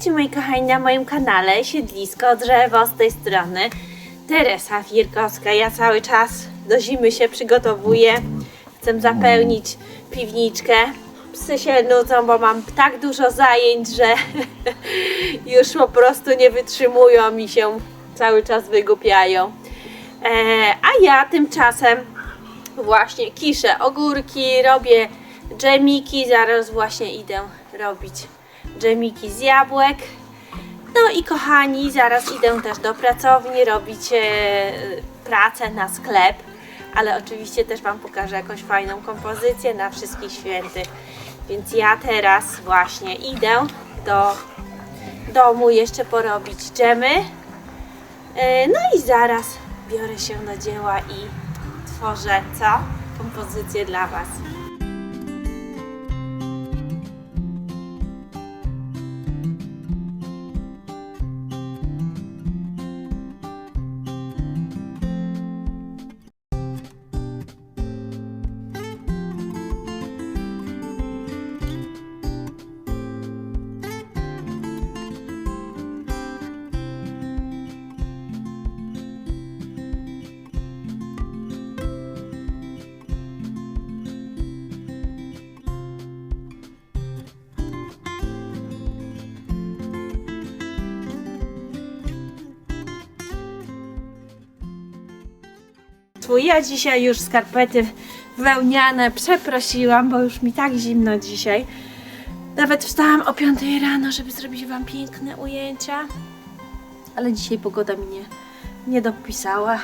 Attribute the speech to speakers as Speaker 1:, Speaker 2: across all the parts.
Speaker 1: Witajcie moi kochani na moim kanale Siedlisko Drzewo z tej strony Teresa Firkowska. Ja cały czas do zimy się przygotowuję. Chcę zapełnić piwniczkę. Psy się nudzą, bo mam tak dużo zajęć, że już po prostu nie wytrzymują i się cały czas wygłupiają. E, a ja tymczasem właśnie kiszę ogórki, robię dżemiki, zaraz właśnie idę robić dżemiki z jabłek. No i kochani, zaraz idę też do pracowni robić e, pracę na sklep, ale oczywiście też Wam pokażę jakąś fajną kompozycję na wszystkich świętych. Więc ja teraz właśnie idę do domu jeszcze porobić dżemy. E, No i zaraz biorę się do dzieła i tworzę co? Kompozycję dla Was. Tu ja dzisiaj już skarpety wełniane przeprosiłam, bo już mi tak zimno dzisiaj. Nawet wstałam o 5 rano, żeby zrobić Wam piękne ujęcia. Ale dzisiaj pogoda mi nie, nie dopisała.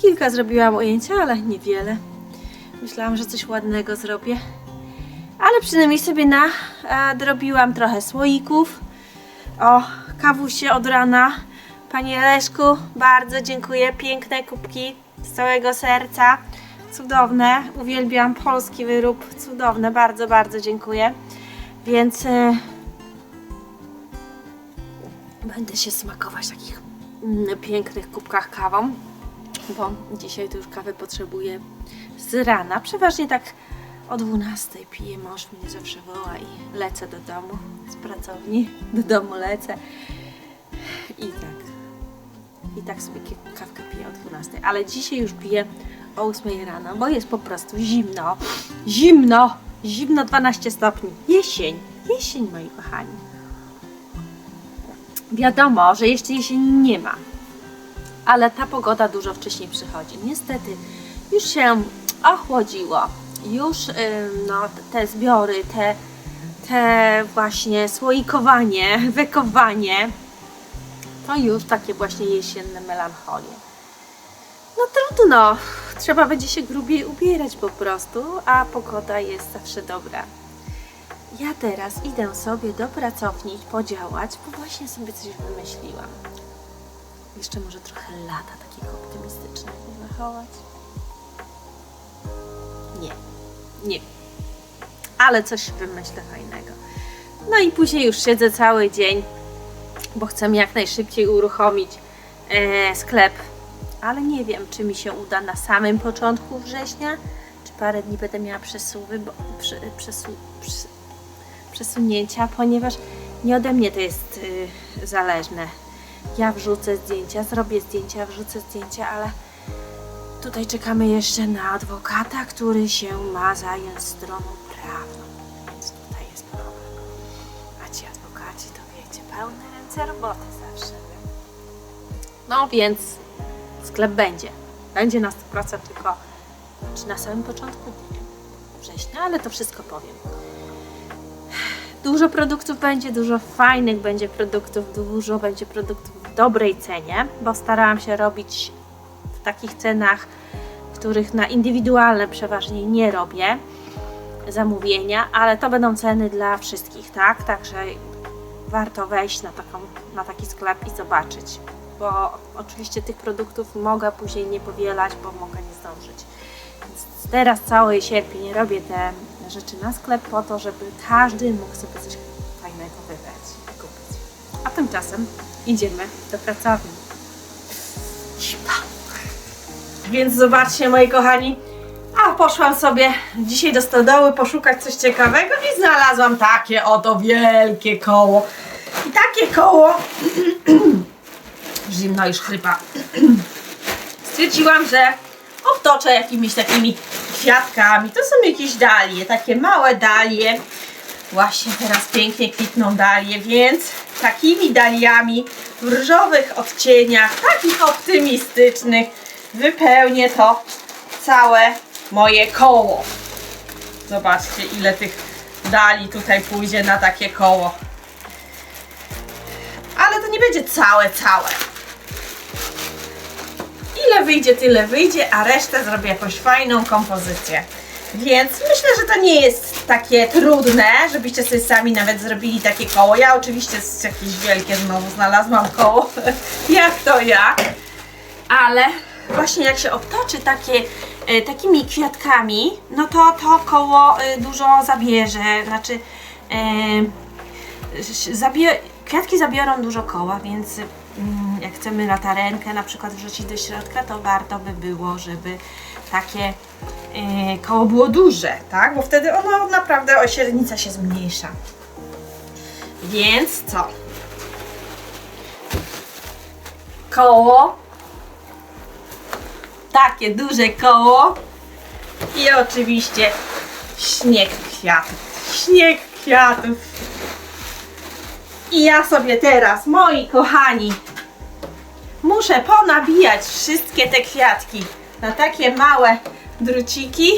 Speaker 1: Kilka zrobiłam ujęcia, ale niewiele. Myślałam, że coś ładnego zrobię. Ale przynajmniej sobie nadrobiłam trochę słoików. O, kawusie od rana. Panie Leszku, bardzo dziękuję. Piękne kubki z całego serca. Cudowne. Uwielbiam polski wyrób. Cudowne. Bardzo, bardzo dziękuję. Więc e, będę się smakować w takich mm, pięknych kubkach kawą, bo dzisiaj to już kawę potrzebuję z rana. Przeważnie tak o 12 piję. Mąż mnie zawsze woła i lecę do domu z pracowni. Do domu lecę. I tak. I tak sobie kawkę piję o 12. Ale dzisiaj już piję o 8 rano, bo jest po prostu zimno. Zimno! Zimno 12 stopni. Jesień. Jesień, moi kochani. Wiadomo, że jeszcze jesieni nie ma. Ale ta pogoda dużo wcześniej przychodzi. Niestety już się ochłodziło. Już ym, no, te zbiory, te, te właśnie słoikowanie, wekowanie to już takie właśnie jesienne melancholie. No trudno, trzeba będzie się grubiej ubierać po prostu, a pogoda jest zawsze dobra. Ja teraz idę sobie do pracowni podziałać, bo właśnie sobie coś wymyśliłam. Jeszcze może trochę lata takiego optymistycznego zachować. Nie, nie. Ale coś wymyślę fajnego. No i później już siedzę cały dzień bo chcę jak najszybciej uruchomić e, sklep. Ale nie wiem, czy mi się uda na samym początku września, czy parę dni będę miała przesuwy, bo, prze, przesu, prze, przesunięcia, ponieważ nie ode mnie to jest y, zależne. Ja wrzucę zdjęcia, zrobię zdjęcia, wrzucę zdjęcia, ale tutaj czekamy jeszcze na adwokata, który się ma zająć stroną prawną. Więc tutaj jest problem. A ci adwokaci to wiecie, pełne ręce roboty zawsze. No więc sklep będzie. Będzie na 100% tylko czy na samym początku? Nie wiem. Września, ale to wszystko powiem. Dużo produktów będzie, dużo fajnych będzie produktów, dużo będzie produktów w dobrej cenie, bo starałam się robić w takich cenach, których na indywidualne przeważnie nie robię zamówienia, ale to będą ceny dla wszystkich, tak? Także warto wejść na, taką, na taki sklep i zobaczyć, bo oczywiście tych produktów mogę później nie powielać, bo mogę nie zdążyć. Więc teraz cały sierpień robię te rzeczy na sklep po to, żeby każdy mógł sobie coś fajnego wybrać i kupić. A tymczasem idziemy do pracowni. Sipa. Więc zobaczcie, moi kochani, a poszłam sobie dzisiaj do stodoły poszukać coś ciekawego i znalazłam takie oto wielkie koło. I takie koło. Zimno już chrypa. Stwierdziłam, że obtoczę jakimiś takimi kwiatkami. To są jakieś dalie, takie małe dalie. Właśnie teraz pięknie kwitną dalie, więc takimi daliami w różowych odcieniach, takich optymistycznych, wypełnię to całe moje koło. Zobaczcie, ile tych dali tutaj pójdzie na takie koło. Ale to nie będzie całe, całe. Ile wyjdzie, tyle wyjdzie, a resztę zrobię jakąś fajną kompozycję. Więc myślę, że to nie jest takie trudne, żebyście sobie sami nawet zrobili takie koło. Ja oczywiście jakieś wielkie znowu znalazłam koło, jak to ja. Ale właśnie jak się obtoczy takie, e, takimi kwiatkami, no to to koło e, dużo zabierze. Znaczy, e, zabie, kwiatki zabiorą dużo koła, więc mm, jak chcemy latarenkę na przykład wrzucić do środka, to warto by było, żeby takie koło było duże, tak? Bo wtedy ono naprawdę o się zmniejsza. Więc co? Koło. Takie duże koło. I oczywiście śnieg kwiatów. Śnieg kwiatów. I ja sobie teraz, moi kochani, muszę ponabijać wszystkie te kwiatki na takie małe druciki,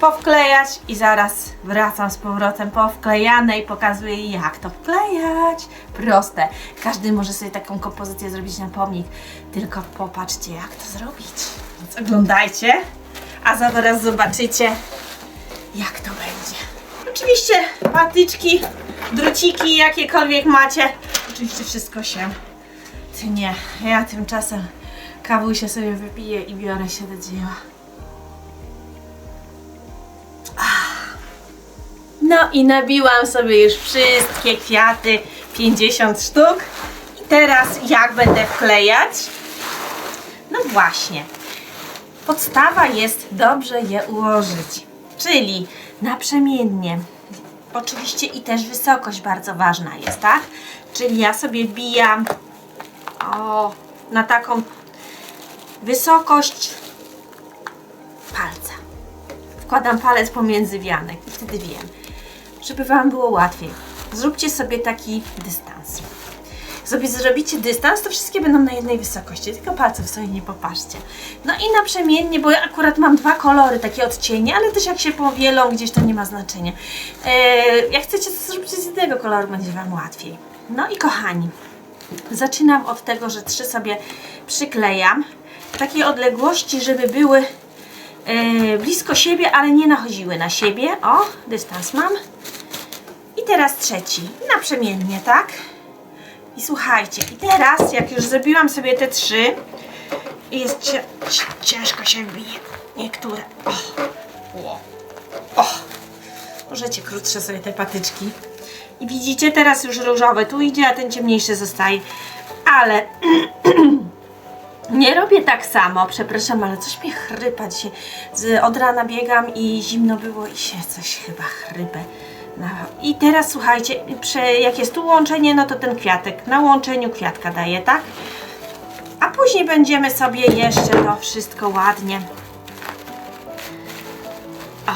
Speaker 1: powklejać i zaraz wracam z powrotem powklejane i pokazuję jak to wklejać. Proste. Każdy może sobie taką kompozycję zrobić na pomnik, tylko popatrzcie jak to zrobić. Więc oglądajcie, a zaraz zobaczycie jak to będzie. Oczywiście patyczki, druciki, jakiekolwiek macie. Oczywiście wszystko się tnie. Ja tymczasem kawusie sobie wypiję i biorę się do dzieła. No i nabiłam sobie już wszystkie kwiaty, 50 sztuk. I teraz jak będę wklejać? No właśnie. Podstawa jest dobrze je ułożyć, czyli naprzemiennie. Oczywiście i też wysokość bardzo ważna jest, tak? Czyli ja sobie bijam o, na taką wysokość palca. Wkładam palec pomiędzy wianek i wtedy wiem, żeby Wam było łatwiej. Zróbcie sobie taki dystans. Sobie zrobicie dystans, to wszystkie będą na jednej wysokości, tylko palców sobie nie popatrzcie. No i naprzemiennie, bo ja akurat mam dwa kolory, takie odcienie, ale też jak się powielą gdzieś, to nie ma znaczenia. Eee, jak chcecie, to zróbcie z jednego koloru, będzie Wam łatwiej. No i kochani, zaczynam od tego, że trzy sobie przyklejam w takiej odległości, żeby były e, blisko siebie, ale nie nachodziły na siebie. O, dystans mam. I teraz trzeci, naprzemiennie, tak? I słuchajcie, i teraz jak już zrobiłam sobie te trzy, jest cie, ciężko się bije niektóre. O, o, o. Możecie krótsze sobie te patyczki. I widzicie, teraz już różowe tu idzie, a ten ciemniejszy zostaje. Ale nie robię tak samo, przepraszam, ale coś mnie chrypa dzisiaj. Z, od rana biegam i zimno było i się coś chyba chrypę. No. I teraz słuchajcie, jak jest tu łączenie, no to ten kwiatek na łączeniu kwiatka daje, tak? A później będziemy sobie jeszcze to wszystko ładnie o,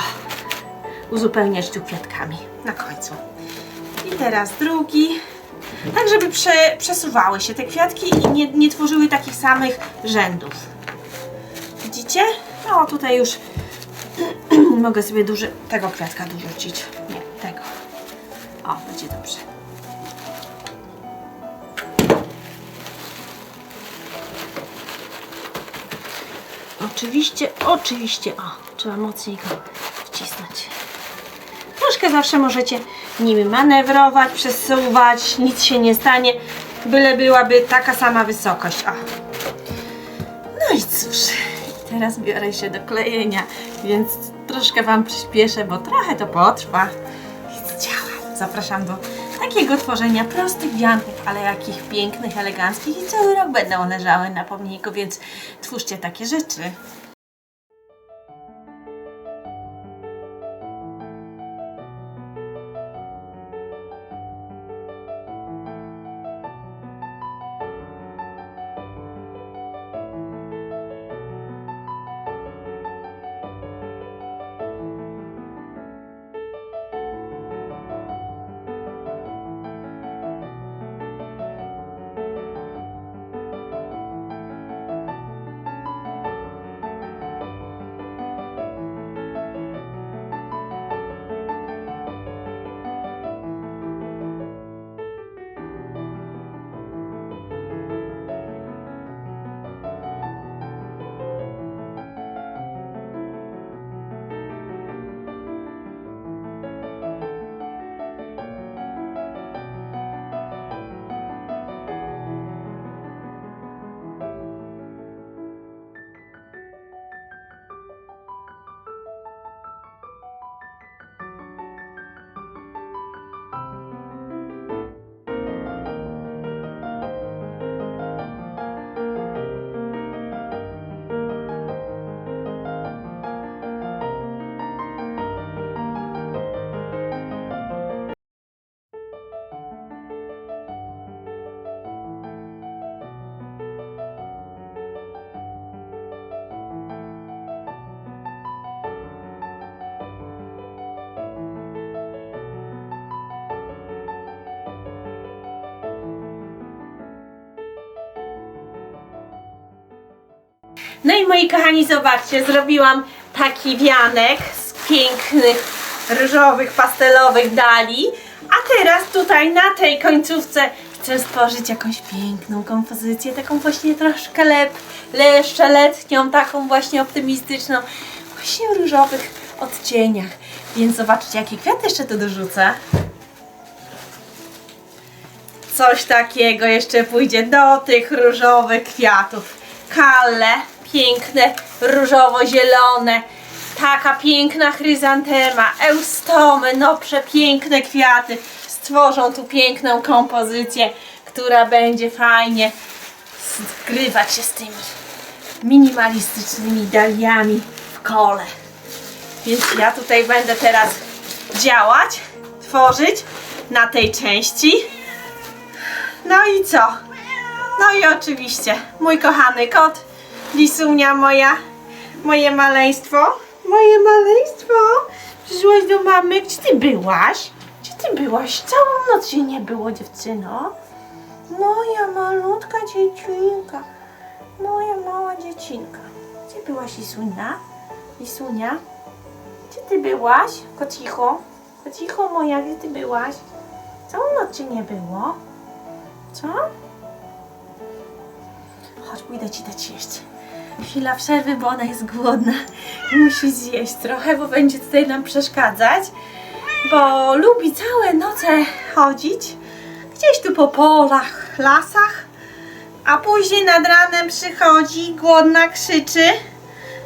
Speaker 1: uzupełniać tu kwiatkami na końcu. I teraz drugi. Tak, żeby prze, przesuwały się te kwiatki i nie, nie tworzyły takich samych rzędów. Widzicie? No tutaj już mogę sobie duży, tego kwiatka dorzucić. Nie. O, będzie dobrze. Oczywiście, oczywiście. O, trzeba mocniej go wcisnąć. Troszkę zawsze możecie nimi manewrować, przesuwać, nic się nie stanie, byle byłaby taka sama wysokość. O. No i cóż, teraz biorę się do klejenia, więc troszkę Wam przyspieszę, bo trochę to potrwa. Zapraszam do takiego tworzenia prostych wianków, ale jakich pięknych, eleganckich i cały rok będą leżały na pomniku, więc twórzcie takie rzeczy. No i moi kochani, zobaczcie, zrobiłam taki wianek z pięknych, różowych, pastelowych dali. A teraz tutaj na tej końcówce chcę stworzyć jakąś piękną kompozycję, taką właśnie troszkę lep, le, jeszcze letnią, taką właśnie optymistyczną, właśnie w różowych odcieniach. Więc zobaczcie, jakie kwiaty jeszcze tu dorzucę. Coś takiego jeszcze pójdzie do tych różowych kwiatów. Kalle, piękne, różowo-zielone. Taka piękna chryzantema, eustomy, no przepiękne kwiaty. Stworzą tu piękną kompozycję, która będzie fajnie zgrywać się z tymi minimalistycznymi daliami w kole. Więc ja tutaj będę teraz działać, tworzyć na tej części. No i co? No i oczywiście mój kochany kot, Lisunia moja, moje maleństwo. Moje maleństwo. Przyszłaś do mamy. Gdzie ty byłaś? Gdzie ty byłaś? Całą noc się nie było, dziewczyno. Moja malutka dziecinka. Moja mała dziecinka. Gdzie byłaś, Lisunia? Lisunia? Gdzie ty byłaś? Kocicho? Kocicho moja, gdzie ty byłaś? Całą noc cię nie było. Co? Chodź, pójdę ci dać jeść. Chwila przerwy, bo ona jest głodna. Musi zjeść trochę, bo będzie tutaj nam przeszkadzać. Bo lubi całe noce chodzić. Gdzieś tu po polach, lasach. A później nad ranem przychodzi, głodna, krzyczy,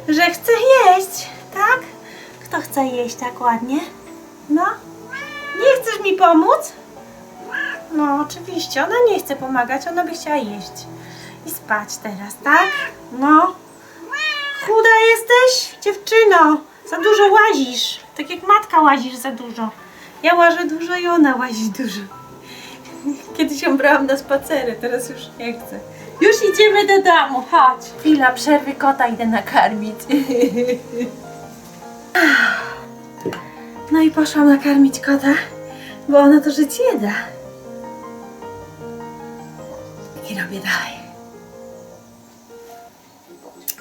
Speaker 1: że chce jeść. Tak? Kto chce jeść tak ładnie? No? Nie chcesz mi pomóc? No, oczywiście, ona nie chce pomagać, ona by chciała jeść. I spać teraz, tak? No. Chuda jesteś, dziewczyno. Za dużo łazisz. Tak jak matka łazisz za dużo. Ja łażę dużo i ona łazi dużo. Kiedyś ją brałam na spacery, teraz już nie chcę. Już idziemy do domu, chodź. Chwila przerwy kota idę nakarmić. No i poszłam nakarmić kota, bo ona to żyć nie da. I robię dalej.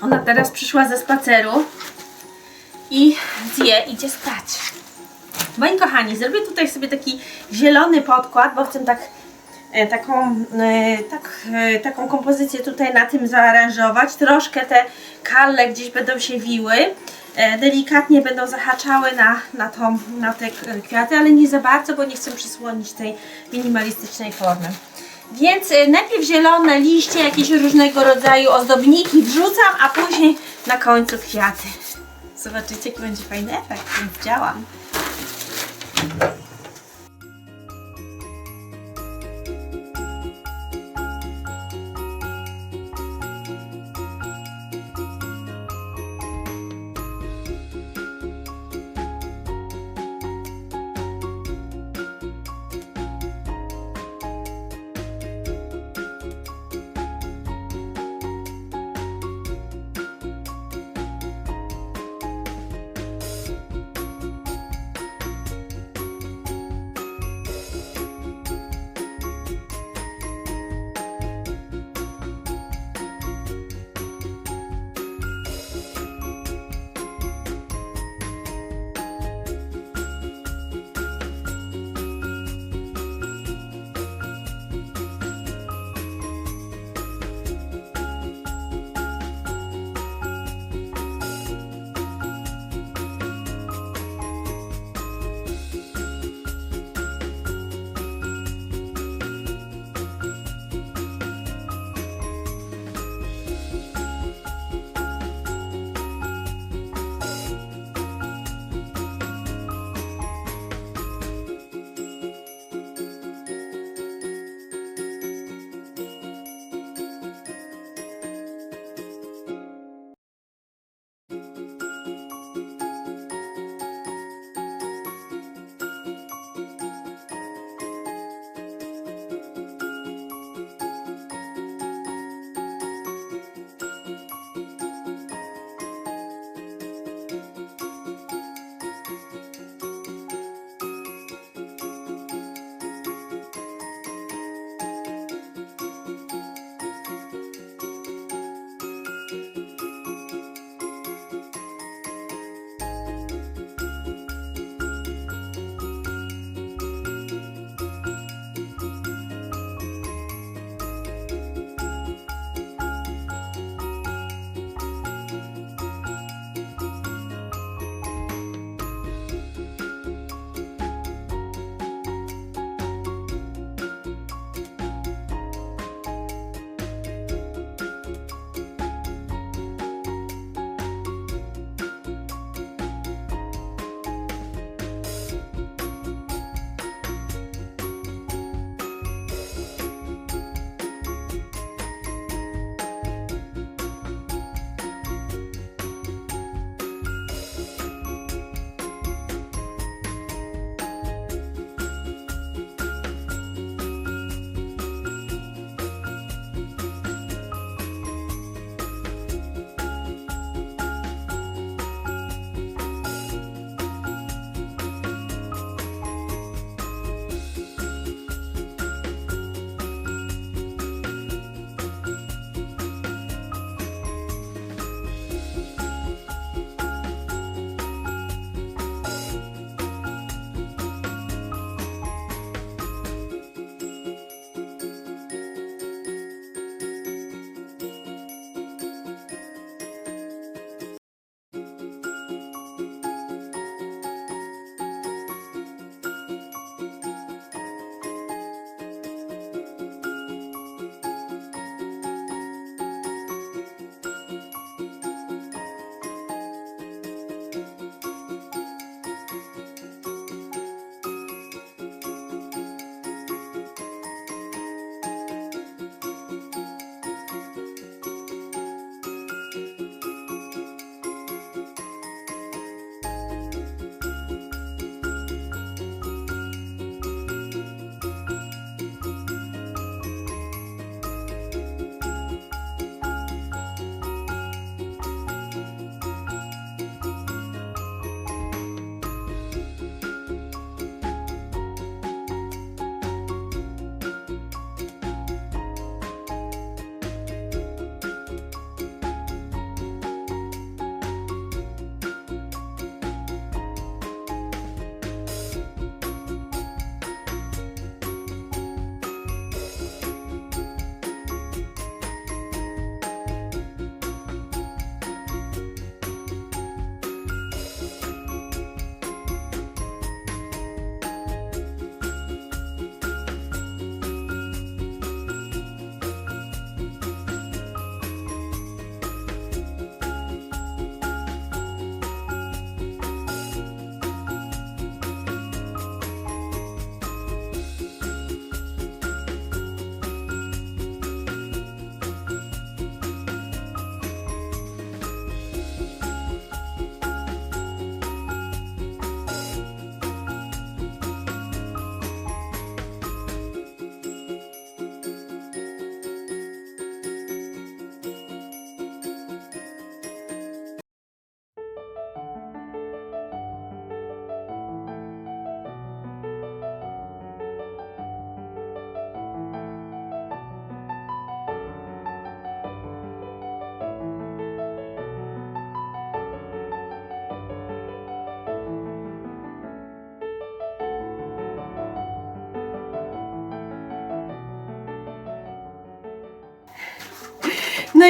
Speaker 1: Ona teraz przyszła ze spaceru i zje, idzie spać. Moi kochani, zrobię tutaj sobie taki zielony podkład, bo chcę tak, e, taką, e, tak, e, taką kompozycję tutaj na tym zaaranżować. Troszkę te kalle gdzieś będą się wiły. Delikatnie będą zahaczały na, na, tą, na te kwiaty, ale nie za bardzo, bo nie chcę przysłonić tej minimalistycznej formy. Więc y, najpierw zielone liście, jakieś różnego rodzaju ozdobniki wrzucam, a później na końcu kwiaty. Zobaczycie, jaki będzie fajny efekt, więc działam.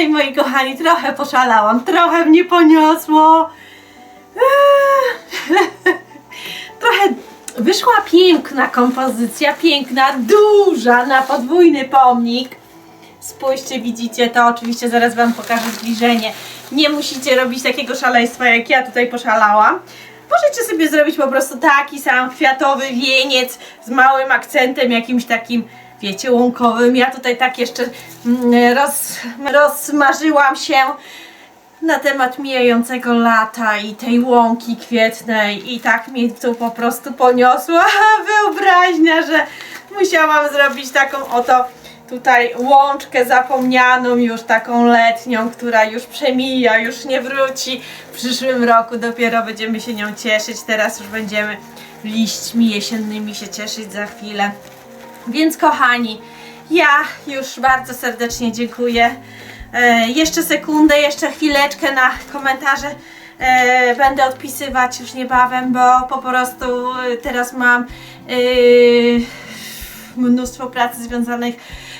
Speaker 1: I moi kochani, trochę poszalałam, trochę mnie poniosło. Eee, trochę wyszła piękna kompozycja, piękna, duża na podwójny pomnik. Spójrzcie, widzicie to, oczywiście zaraz Wam pokażę zbliżenie. Nie musicie robić takiego szaleństwa, jak ja tutaj poszalałam. Możecie sobie zrobić po prostu taki sam kwiatowy wieniec z małym akcentem, jakimś takim, wiecie, łąkowym. Ja tutaj tak jeszcze mm, roz, rozmarzyłam się na temat mijającego lata i tej łąki kwietnej i tak mnie tu po prostu poniosło wyobraźnia, że musiałam zrobić taką oto tutaj łączkę zapomnianą już taką letnią, która już przemija, już nie wróci. W przyszłym roku dopiero będziemy się nią cieszyć, teraz już będziemy liśćmi jesiennymi się cieszyć za chwilę. Więc kochani, ja już bardzo serdecznie dziękuję. E, jeszcze sekundę, jeszcze chwileczkę na komentarze e, będę odpisywać już niebawem, bo po prostu e, teraz mam e, mnóstwo pracy związanych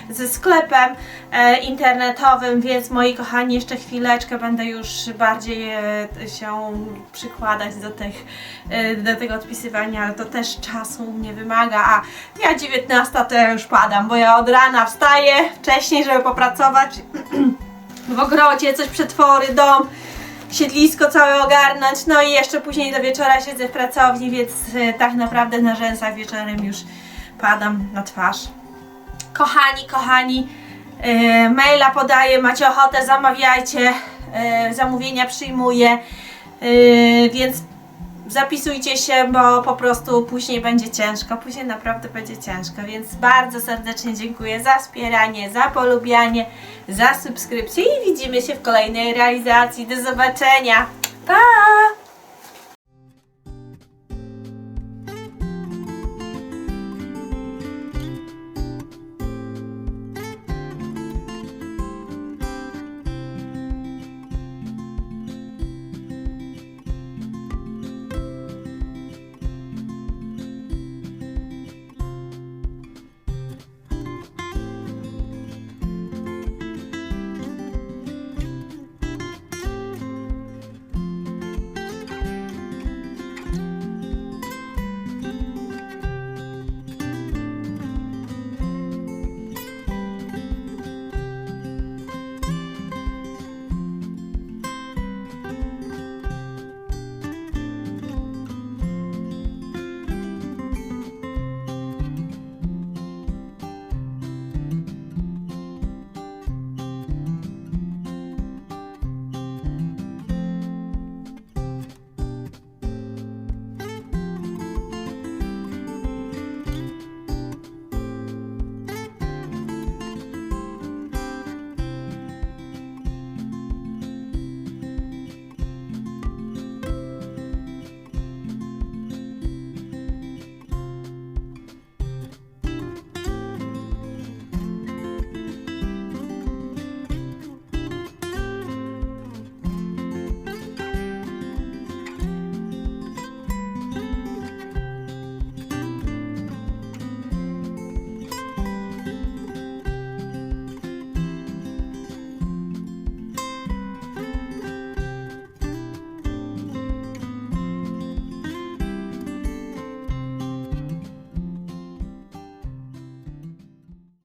Speaker 1: ze sklepem e, internetowym, więc moi kochani, jeszcze chwileczkę będę już bardziej e, się przykładać do, tych, e, do tego odpisywania, ale to też czasu mnie wymaga, a ja 19 to ja już padam, bo ja od rana wstaję wcześniej, żeby popracować w ogrodzie, coś przetwory, dom, siedlisko całe ogarnąć, no i jeszcze później do wieczora siedzę w pracowni, więc e, tak naprawdę na rzęsach wieczorem już padam na twarz. Kochani, kochani, e, maila podaję, macie ochotę, zamawiajcie, e, zamówienia przyjmuję, e, więc zapisujcie się, bo po prostu później będzie ciężko, później naprawdę będzie ciężko, więc bardzo serdecznie dziękuję za wspieranie, za polubianie, za subskrypcję i widzimy się w kolejnej realizacji. Do zobaczenia. Pa!